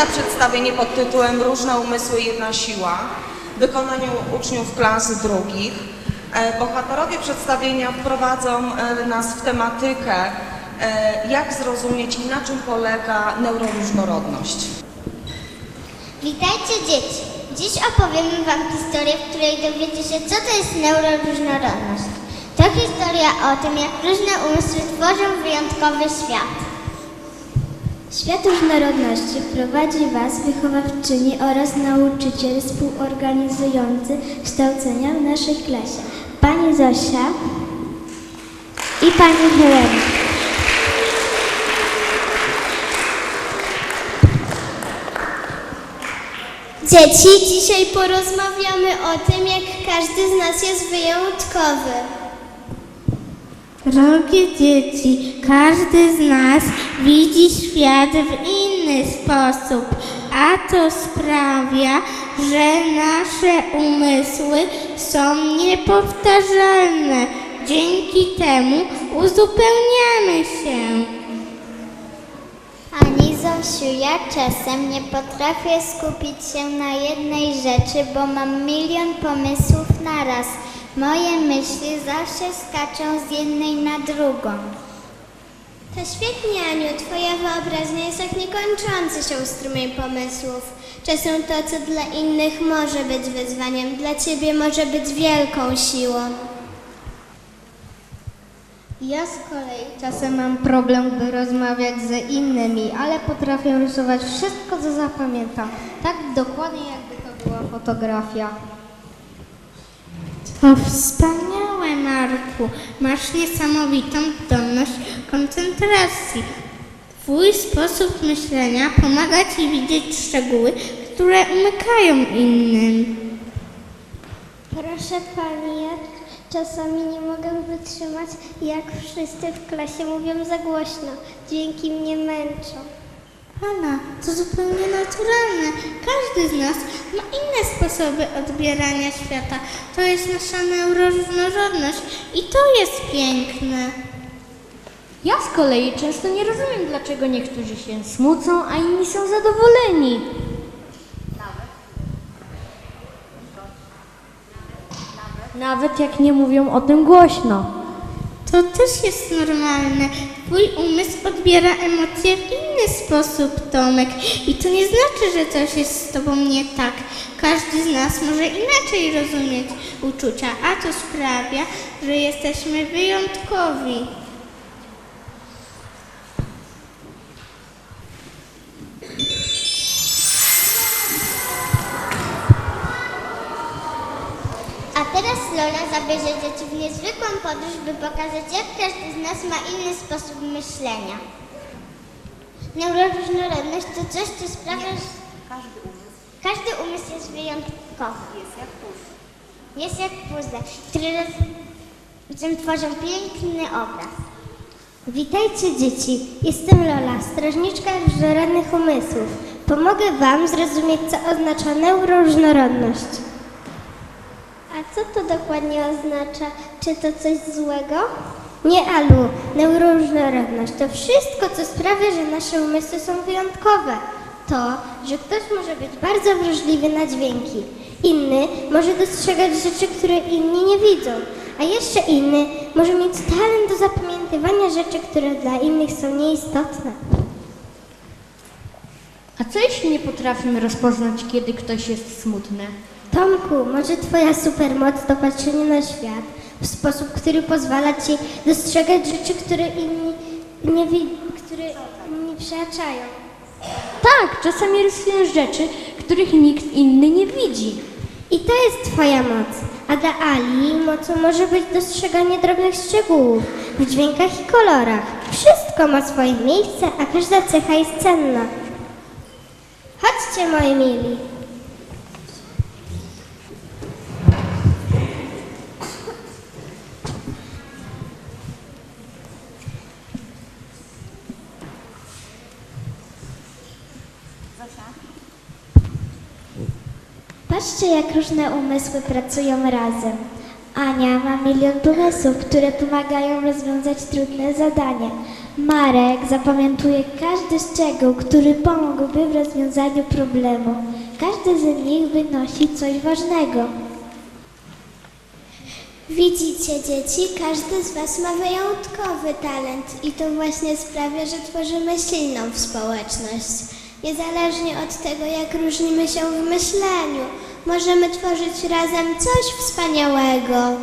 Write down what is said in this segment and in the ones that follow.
przedstawienie pod tytułem Różne umysły, jedna siła w wykonaniu uczniów klas drugich. E, Bohaterowie przedstawienia wprowadzą e, nas w tematykę, e, jak zrozumieć i na czym polega neuroróżnorodność. Witajcie dzieci! Dziś opowiemy Wam historię, w której dowiecie się, co to jest neuroróżnorodność. To historia o tym, jak różne umysły tworzą wyjątkowy świat. Świat różnorodności prowadzi Was wychowawczyni oraz nauczyciel współorganizujący kształcenia w naszej klasie. Pani Zosia i Pani Helena. Dzieci, dzisiaj porozmawiamy o tym, jak każdy z nas jest wyjątkowy. Drogie dzieci, każdy z nas widzi świat w inny sposób, a to sprawia, że nasze umysły są niepowtarzalne. Dzięki temu uzupełniamy się. Ani Zosiu, ja czasem nie potrafię skupić się na jednej rzeczy, bo mam milion pomysłów naraz. Moje myśli zawsze skaczą z jednej na drugą. To świetnie, Aniu. Twoja wyobraźnia jest jak niekończący się strumień pomysłów. Czasem to, co dla innych może być wyzwaniem, dla ciebie może być wielką siłą. Ja z kolei czasem mam problem, by rozmawiać ze innymi, ale potrafię rysować wszystko, co zapamiętam. Tak dokładnie, jakby to była fotografia. To wspaniałe, Marku. Masz niesamowitą zdolność koncentracji. Twój sposób myślenia pomaga ci widzieć szczegóły, które umykają innym. Proszę Pani, ja czasami nie mogę wytrzymać, jak wszyscy w klasie mówią za głośno. Dźwięki mnie męczą. Ala, to zupełnie naturalne. Każdy z nas ma inne sposoby odbierania świata. To jest nasza neuroróżnorodność i to jest piękne. Ja z kolei często nie rozumiem, dlaczego niektórzy się smucą, a inni są zadowoleni. Nawet jak nie mówią o tym głośno. To też jest normalne. Twój umysł odbiera emocje w inny sposób, Tomek. I to nie znaczy, że coś jest z tobą nie tak. Każdy z nas może inaczej rozumieć uczucia, a to sprawia, że jesteśmy wyjątkowi. Teraz Lola zabierze dzieci w niezwykłą podróż, by pokazać, jak każdy z nas ma inny sposób myślenia. Neuroróżnorodność to coś, co sprawia, że każdy umysł jest wyjątkowy. Jest jak puzzle. Jest jak puzzle, które razem tworzą piękny obraz. Witajcie dzieci, jestem Lola, strażniczka różnorodnych umysłów. Pomogę Wam zrozumieć, co oznacza neuroróżnorodność. A co to dokładnie oznacza? Czy to coś złego? Nie, Alu. Neuroróżnorodność to wszystko, co sprawia, że nasze umysły są wyjątkowe. To, że ktoś może być bardzo wrażliwy na dźwięki. Inny może dostrzegać rzeczy, które inni nie widzą. A jeszcze inny może mieć talent do zapamiętywania rzeczy, które dla innych są nieistotne. A co jeśli nie potrafimy rozpoznać, kiedy ktoś jest smutny? Tomku, może Twoja supermoc to patrzenie na świat w sposób, który pozwala Ci dostrzegać rzeczy, które inni nie które inni przeaczają. Tak, czasami rysuję rzeczy, których nikt inny nie widzi. I to jest Twoja moc. A dla Ali mocą może być dostrzeganie drobnych szczegółów w dźwiękach i kolorach. Wszystko ma swoje miejsce, a każda cecha jest cenna. Chodźcie, moi mili. Patrzcie, jak różne umysły pracują razem. Ania ma milion pomysłów, które pomagają rozwiązać trudne zadania. Marek zapamiętuje każdy szczegół, który pomógłby w rozwiązaniu problemu. Każdy z nich wynosi coś ważnego. Widzicie, dzieci, każdy z Was ma wyjątkowy talent i to właśnie sprawia, że tworzymy silną społeczność. Niezależnie od tego, jak różnimy się w myśleniu, możemy tworzyć razem coś wspaniałego.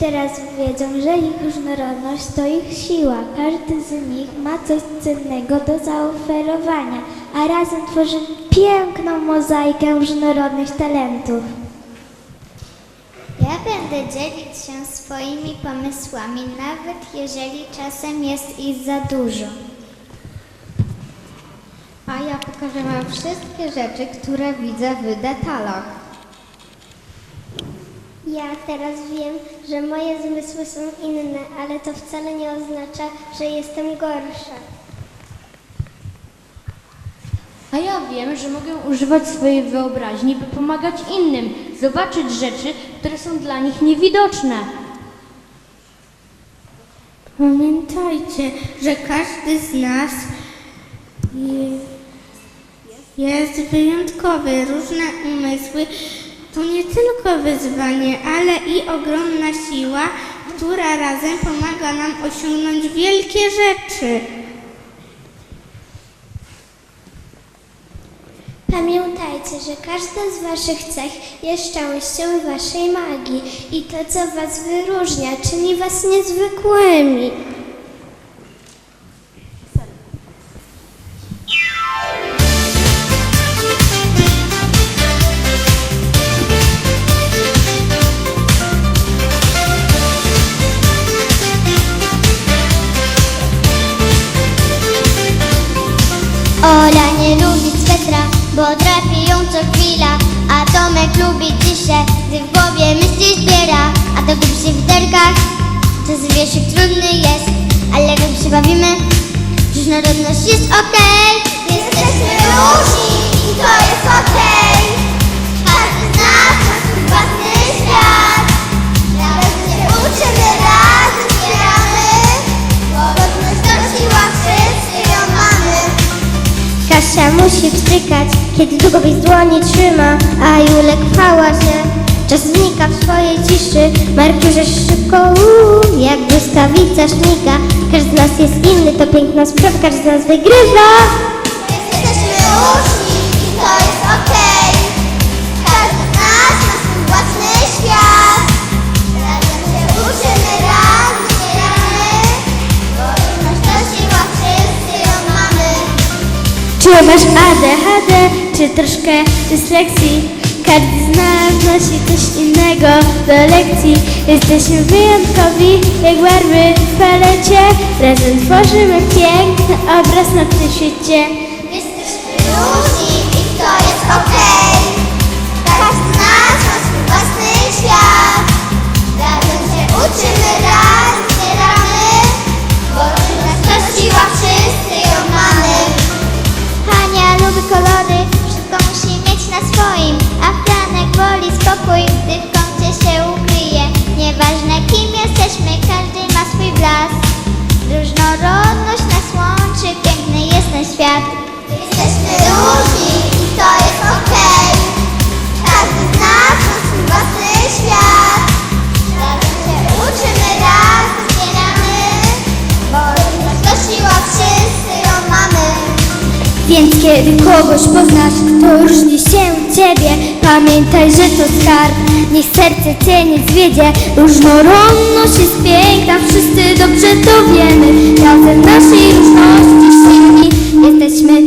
Teraz wiedzą, że ich różnorodność to ich siła. Każdy z nich ma coś cennego do zaoferowania, a razem tworzymy piękną mozaikę różnorodnych talentów. Ja będę dzielić się swoimi pomysłami, nawet jeżeli czasem jest ich za dużo. A ja pokażę Wam wszystkie rzeczy, które widzę w detalach. Ja teraz wiem, że moje zmysły są inne, ale to wcale nie oznacza, że jestem gorsza. A ja wiem, że mogę używać swojej wyobraźni, by pomagać innym, zobaczyć rzeczy, które są dla nich niewidoczne. Pamiętajcie, że każdy z nas je- jest wyjątkowy. Różne umysły to nie tylko wyzwanie, ale i ogromna siła, która razem pomaga nam osiągnąć wielkie rzeczy. Pamiętajcie, że każda z Waszych cech jest częścią Waszej magii i to, co Was wyróżnia, czyni Was niezwykłymi. Ciszę, gdy w głowie myśli zbiera. A to gdy się w derkach, czas wieszyk trudny jest. Ale gdy się bawimy, różnorodność jest okej. Jesteśmy różni i to jest okej. Każdy kiedy długopiś dłoni trzyma, a Julek chwała się. Czas znika w swojej ciszy, Marciusz szybko, uuu, jak błyskawica śmiga. Każdy z nas jest inny, to piękna sprawa, każdy z nas wygrywa. Jesteśmy Czy masz ADHD, czy troszkę dyslekcji? Każdy z nas nosi coś innego do lekcji. Jesteśmy wyjątkowi, jak barwy w palecie. Razem tworzymy piękny obraz na tym świecie. Jesteśmy różni i to jest okej. Każdy Więc kiedy kogoś poznasz, kto różni się ciebie. Pamiętaj, że to skarb, niech serce cię nie zwiedzie. Różnorodność jest piękna, wszyscy dobrze to wiemy. Razem naszej różności silni jesteśmy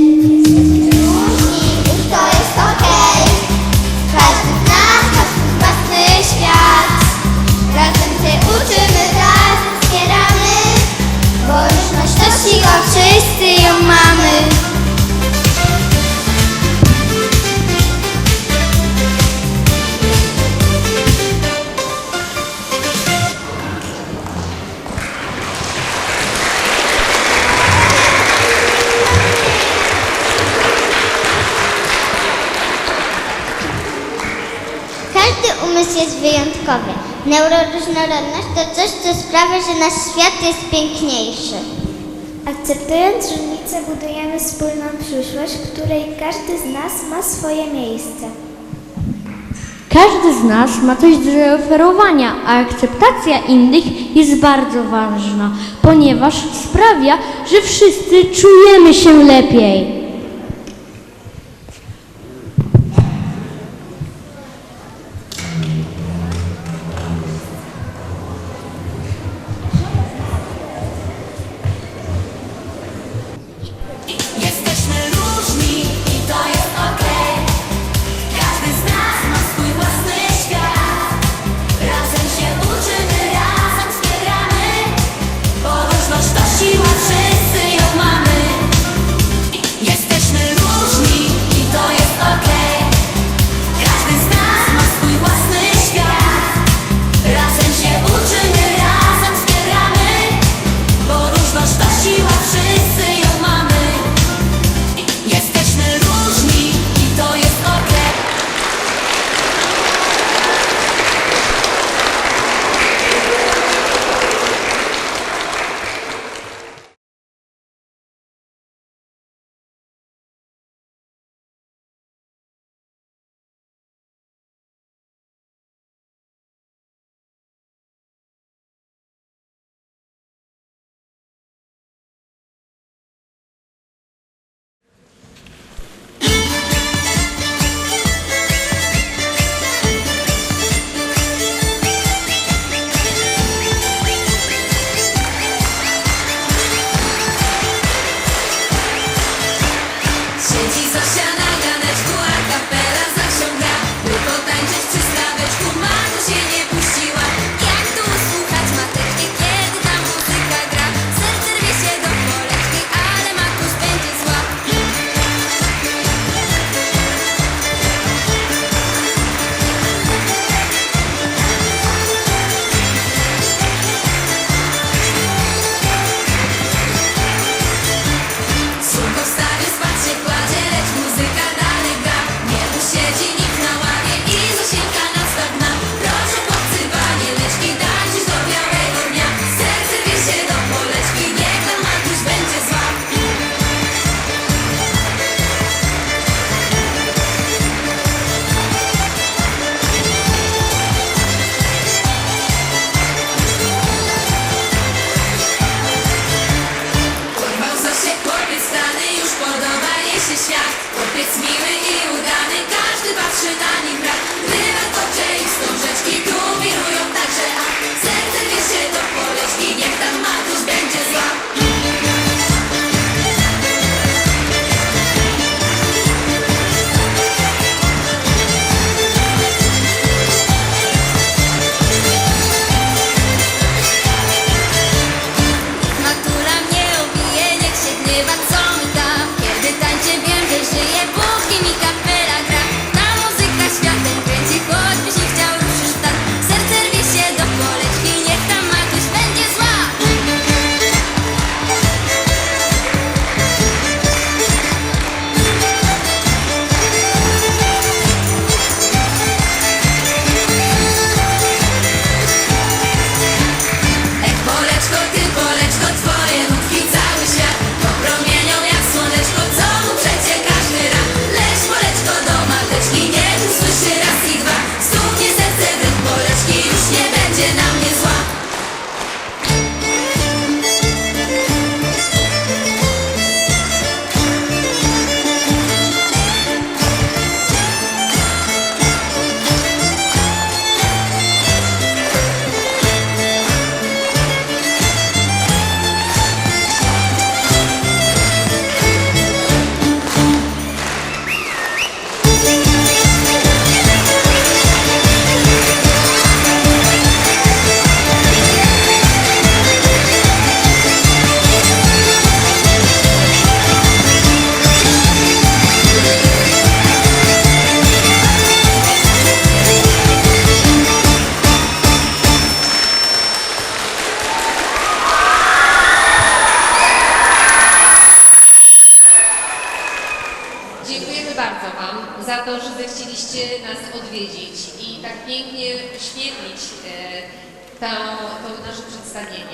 Neuroróżnorodność to coś, co sprawia, że nasz świat jest piękniejszy. Akceptując różnice budujemy wspólną przyszłość, w której każdy z nas ma swoje miejsce. Każdy z nas ma coś do zaoferowania, a akceptacja innych jest bardzo ważna, ponieważ sprawia, że wszyscy czujemy się lepiej. Siedzi Zosia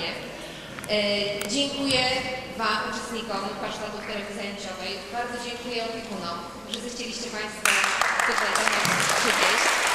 przedstawienie. E, dziękuję Wam, uczestnikom warsztatów terapii zajęciowej. Bardzo dziękuję opiekunom, że zechcieliście Państwo tutaj do nas przywieźć.